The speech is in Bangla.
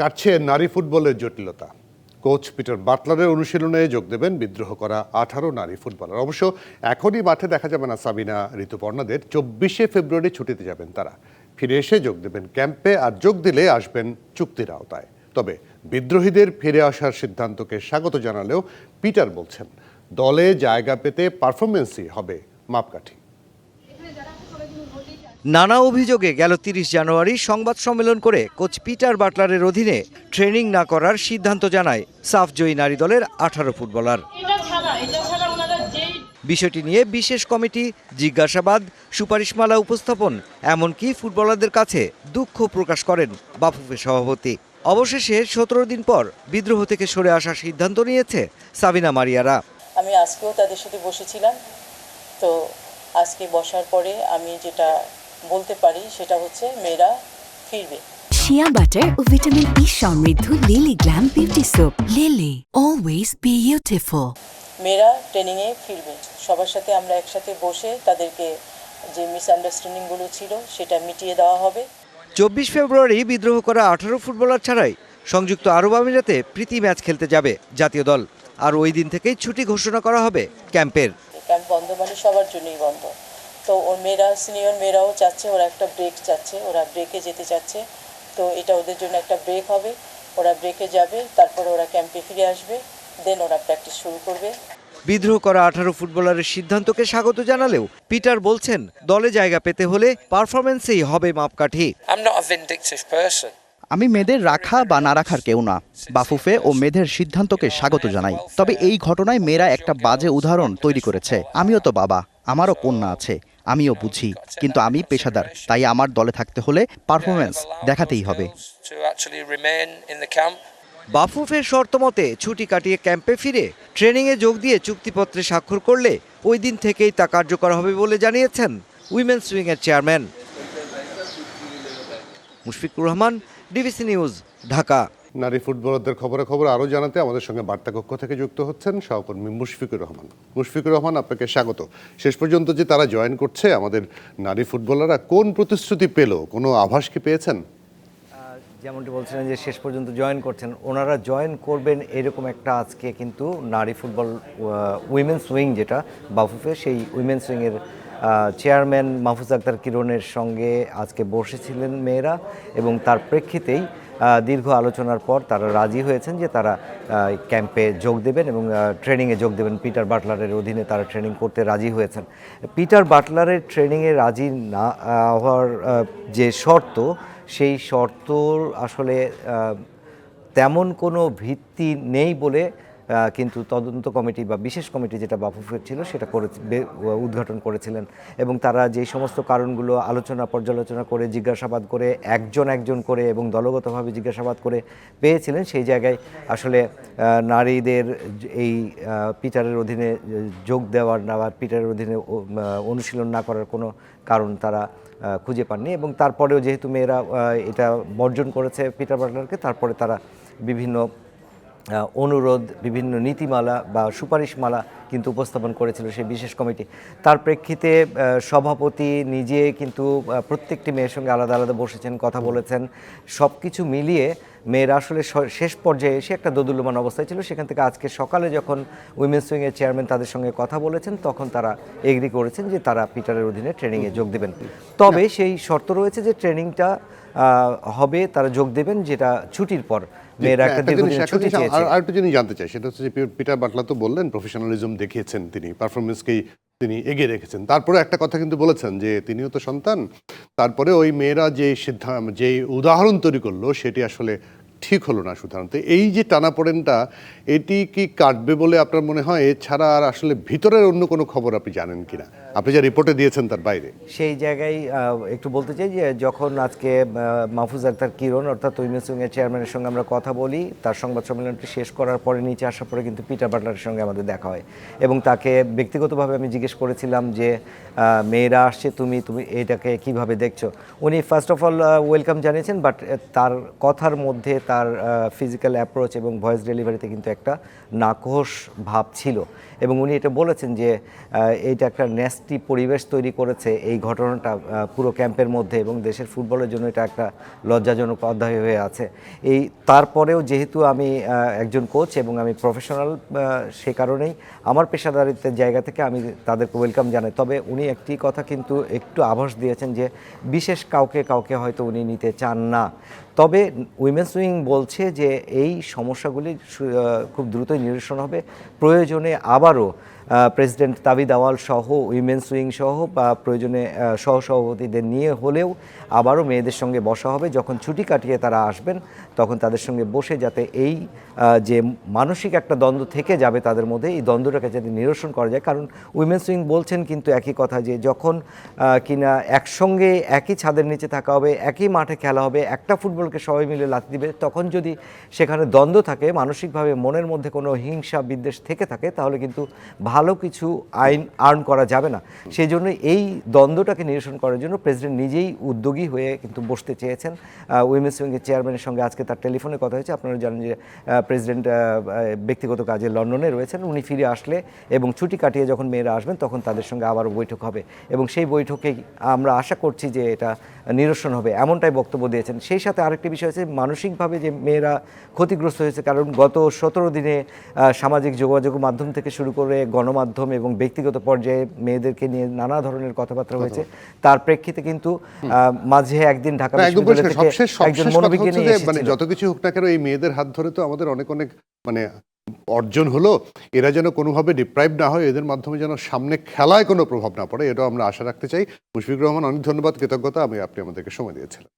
কাটছে নারী ফুটবলের জটিলতা। কোচ পিটার বাটলারের অনুশীলনে যোগ দেবেন বিদ্রোহ করা আঠারো নারী ফুটবলার। অবশ্য এখনই মাঠে দেখা যাবে না সাবিনা, ঋতুপর্ণাদের। চব্বিশে ফেব্রুয়ারি ছুটিতে যাবেন তারা। ফিরে এসে যোগ দেবেন ক্যাম্পে আর যোগ দিলে আসবেন চুক্তির আওতায়। তবে বিদ্রোহীদের ফিরে আসার সিদ্ধান্তকে স্বাগত জানালেও পিটার বলছেন, দলে জায়গা পেতে পারফরমেন্সই হবে মাপকাঠি। নানা অভিযোগে গেল তিরিশ জানুয়ারি সংবাদ সম্মেলন করে কোচ পিটার বাটলারের অধীনে ট্রেনিং না করার সিদ্ধান্ত জানায় সাফজয়ী নারী দলের আঠারো ফুটবলার। এটা ছাড়া এটা ছাড়া ওনারা যেই বিষয়টি নিয়ে বিশেষ কমিটি জিজ্ঞাসাবাদ সুপারিশমালা উপস্থাপন এমনকি ফুটবলারদের কাছে দুঃখ প্রকাশ করেন বাফুফের সভাপতি। অবশেষে সতেরো দিন পর বিদ্রোহ থেকে সরে আসার সিদ্ধান্ত নিয়েছে সাবিনা মারিয়ারা। আমি আজকেও তাদের সাথে বসেছিলাম। তো আজকে বসার পরে আমি যেটা বলতে পারি সেটা হচ্ছে মেয়েরা ফিরবে। শিয়া বাটার ও ভিটামিন ই সমৃদ্ধ Lily glam beauty soap Lily always beautiful মেয়েরা ট্রেনিংয়ে ফিরবে। সবার সাথে আমরা একসাথে বসে তাদেরকে যে মিসআন্ডারস্ট্যান্ডিংগুলো ছিল সেটা মিটিয়ে দেওয়া হবে। চব্বিশ ফেব্রুয়ারি বিদ্রোহ করা আঠারো ফুটবলার ছাড়াই সংযুক্ত আরব আমিরাতে প্রীতি ম্যাচ খেলতে যাবে জাতীয় দল। আর ওই দিন থেকেই ছুটি ঘোষণা করা হবে ক্যাম্পের। ক্যাম্প বন্ধ মানে সবার জন্যই বন্ধ। তো ওর মেয়েরা সিনিয়র মেয়েরাও চাচ্ছে ওরা একটা ব্রেক চাচ্ছে ওরা ব্রেকে যেতে চাচ্ছে। তো এটা ওদের জন্য একটা ব্রেক হবে। ওরা ব্রেকে যাবে তারপরে ওরা ক্যাম্পে ফিরে আসবে দেন ওরা প্র্যাকটিস শুরু করবে। বিদ্রোহ করা আঠারো ফুটবলারের সিদ্ধান্তকে স্বাগত জানালেও পিটার বলছেন দলে জায়গা পেতে হলে পারফরমেন্সেই হবে মাপকাঠি। আমি মেয়েদের রাখা বা না রাখার কেউ না। বাফুফে ও মেয়েদের সিদ্ধান্তকে স্বাগত জানাই। তবে এই ঘটনায় মেয়েরা একটা বাজে উদাহরণ তৈরি করেছে। আমিও তো বাবা। আমারও কন্যা আছে। আমিও বুঝি। কিন্তু আমি পেশাদার। তাই আমার দলে থাকতে হলে পারফরমেন্স দেখাতেই হবে. বাফুফের শর্ত মতে ছুটি কাটিয়ে ক্যাম্পে ফিরে ট্রেনিংয়ে যোগ দিয়ে চুক্তিপত্রে স্বাক্ষর করলে ওই দিন থেকেই তা কার্যকর হবে বলে জানিয়েছেন women's উইংয়ের chairman. Mushfiqur Rahman DBC news Dhaka. নারী ফুটবলারদের খবরে খবর আরও জানাতে আমাদের সঙ্গে বার্তা কক্ষ থেকে যুক্ত হচ্ছেন সহকর্মী মুশফিকুর রহমান। মুশফিকুর রহমান আপনাকে স্বাগত। শেষ পর্যন্ত যে তারা জয়েন করছে আমাদের নারী ফুটবলাররা কোন প্রতিশ্রুতি পেল? কোনো আভাস কি পেয়েছেন? যেমনটি বলছিলেন যে শেষ পর্যন্ত জয়েন করছেন ওনারা জয়েন করবেন এরকম একটা আজকে কিন্তু নারী ফুটবল উইমেন্স উইং যেটা বাফুফে সেই উইমেন্স উইংয়ের চেয়ারম্যান মাহফুজ আক্তার কিরণের সঙ্গে আজকে বসেছিলেন মেয়েরা এবং তার প্রেক্ষিতেই দীর্ঘ আলোচনার পর তারা রাজি হয়েছেন যে তারা ক্যাম্পে যোগ দেবেন এবং ট্রেনিংয়ে যোগ দেবেন। পিটার বাটলারের অধীনে তারা ট্রেনিং করতে রাজি হয়েছেন। পিটার বাটলারের ট্রেনিংয়ে রাজি না হওয়ার যে শর্ত, সেই শর্ত আসলে তেমন কোনো ভিত্তি নেই বলে কিন্তু তদন্ত কমিটি বা বিশেষ কমিটি যেটা বাফুফের ছিল, সেটা করে উদ্ঘাটন করেছিলেন। এবং তারা যে সমস্ত কারণগুলো আলোচনা, পর্যালোচনা করে, জিজ্ঞাসাবাদ করে, একজন একজন করে এবং দলগতভাবে জিজ্ঞাসাবাদ করে পেয়েছিলেন, সেই জায়গায় আসলে নারীদের এই পিটারের অধীনে যোগ দেওয়ার না বা পিটারের অধীনে অনুশীলন না করার কোনো কারণ তারা খুঁজে পাননি। এবং তারপরেও যেহেতু মেয়েরা এটা বর্জন করেছে পিটার বাটলারকে, তারপরে তারা বিভিন্ন অনুরোধ বিভিন্ন নীতিমালা বা সুপারিশমালা কিন্তু উপস্থাপন করেছিল সেই বিশেষ কমিটি। তার প্রেক্ষিতে সভাপতি নিজে কিন্তু প্রত্যেকটি মেয়ের সঙ্গে আলাদা আলাদা বসেছেন কথা বলেছেন। সব কিছু মিলিয়ে মেয়েরা আসলে শেষ পর্যায়ে এসে একটা দোদুল্যমান অবস্থায় ছিল। সেখান থেকে আজকে সকালে যখন উইমেন্স উইংয়ের চেয়ারম্যান তাদের সঙ্গে কথা বলেছেন তখন তারা এগ্রি করেছেন যে তারা পিটারের অধীনে ট্রেনিংয়ে যোগ দেবেন। তবে সেই শর্ত রয়েছে যে ট্রেনিংটা হবে তারা যোগ দেবেন যেটা ছুটির পর মেয়েরা একটা একটা জিনিস- ছুটি চেয়েছে। আর- আরেকটা জিনিস জানতে চাই সেটা হচ্ছে যে পিটার বাটলা তো বললেন প্রফেশনালিজম দেখিয়েছেন তিনি পারফরমেন্সকেই তিনি এগিয়ে রেখেছেন। তারপরে একটা কথা কিন্তু বলেছেন যে, তিনিও তো সন্তান, তারপরে ওই মেয়েরা যে সিদ্ধান্ত যে উদাহরণ তৈরি করল, সেটি আসলে ঠিক হলো না সাধারণত এই যে টানাপোড়েনটা, এটি কি কাটবে বলে আপনার মনে হয়? এছাড়া আর আসলে ভিতরের অন্য কোনো খবর আপনি জানেন কিনা? আপনি যা রিপোর্টে দিয়েছেন তার বাইরে। সেই জায়গায় একটু বলতে চাই যে যখন আজকে মাহফুজ আক্তার কিরণ, অর্থাৎ উইংয়ের চেয়ারম্যানের সঙ্গে আমরা কথা বলি, তার সংবাদ সম্মেলনটি শেষ করার পরে নিচে আসার পরে কিন্তু পিটার বাটলারের সঙ্গে আমাদের দেখা হয়। এবং তাকে ব্যক্তিগতভাবে আমি জিজ্ঞেস করেছিলাম যে মেয়েরা আসছে, তুমি তুমি এটাকে কীভাবে দেখছ? উনি ফার্স্ট অফ অল ওয়েলকাম জানিয়েছেন বাট তার কথার মধ্যে তার ফিজিক্যাল অ্যাপ্রোচ এবং ভয়েস ডেলিভারিতে কিন্তু একটা নাকোশ ভাব ছিল। এবং উনি এটা বলেছেন যে এইটা একটা ন্যাস্টি পরিবেশ তৈরি করেছে এই ঘটনাটা পুরো ক্যাম্পের মধ্যে এবং দেশের ফুটবলের জন্য এটা একটা লজ্জাজনক অধ্যায় হয়ে আছে। এই তারপরেও যেহেতু আমি একজন কোচ এবং আমি প্রফেশনাল সে কারণেই আমার পেশাদারিত্বের জায়গা থেকে আমি তাদেরকে ওয়েলকাম জানাই। তবে উনি একটি কথা কিন্তু একটু আভাস দিয়েছেন যে, বিশেষ কাউকে কাউকে হয়তো উনি নিতে চান না। তবে উইমেন্স উইং বলছে যে এই সমস্যাগুলি খুব দ্রুতই নিরসন হবে। প্রয়োজনে আবারও প্রেসিডেন্ট তাবিদ আওয়াল সহ উইমেন্স উইং সহ বা প্রয়োজনে আহ, সহসভাপতিদের নিয়ে হলেও আবারও মেয়েদের সঙ্গে বসা হবে। যখন ছুটি কাটিয়ে তারা আসবেন তখন তাদের সঙ্গে বসে যাতে এই যে মানসিক একটা দ্বন্দ্ব থেকে যাবে তাদের মধ্যে এই দ্বন্দ্বটাকে যাতে নিরসন করা যায়। কারণ উইমেন্স উইং বলছেন কিন্তু একই কথা যে যখন কিনা একসঙ্গে একই ছাদের নিচে থাকা হবে একই মাঠে খেলা হবে একটা ফুটবলকে সবাই মিলে লাথি দিবে তখন যদি সেখানে দ্বন্দ্ব থাকে মানসিকভাবে মনের মধ্যে কোনো হিংসা বিদ্বেষ থেকে থাকে তাহলে কিন্তু ভালো কিছু আইন আর্ন করা যাবে না। সেই জন্য এই দ্বন্দ্বটাকে নিরসন করার জন্য প্রেসিডেন্ট নিজেই উদ্যোগী হয়ে কিন্তু বসতে চেয়েছেন। উইমেন্স উইংয়ের চেয়ারম্যানের সঙ্গে আজকে তার টেলিফোনে কথা হয়েছে। আপনারা জানেন যে প্রেসিডেন্ট ব্যক্তিগত কাজে লন্ডনে রয়েছেন। উনি ফিরে আসলে এবং ছুটি কাটিয়ে যখন মেয়েরা আসবেন তখন তাদের সঙ্গে আবারও বৈঠক হবে। এবং সেই বৈঠকেই আমরা আশা করছি যে এটা নিরসন হবে। এমনটাই বক্তব্য দিয়েছেন। সেই সাথে আরেকটি বিষয় হচ্ছে মানসিকভাবে যে মেয়েরা ক্ষতিগ্রস্ত হয়েছে, কারণ গত সতেরো দিনে সামাজিক যোগাযোগ মাধ্যম থেকে শুরু করে গণমাধ্যম এবং ব্যক্তিগত পর্যায়ে মেয়েদেরকে নিয়ে নানা ধরনের কথাবার্তা হয়েছে। তার প্রেক্ষিতে কিন্তু মাঝে একদিন ঢাকা বিশ্ববিদ্যালয় থেকে একজন মনোবিজ্ঞানী মানে যত কিছু হোক না কেন এই মেয়েদের হাত ধরে তো আমাদের অনেক অনেক মানে অর্জন হলো। এরা যেন কোনোভাবে ডিপ্রাইভ না হয় এদের মাধ্যমে যেন সামনে খেলায় কোনো প্রভাব না পড়ে এটাও আমরা আশা রাখতে চাই। মুশফিকুর রহমান অনেক ধন্যবাদ কৃতজ্ঞতা আমি আপনি আমাদেরকে সময় দিয়েছিলেন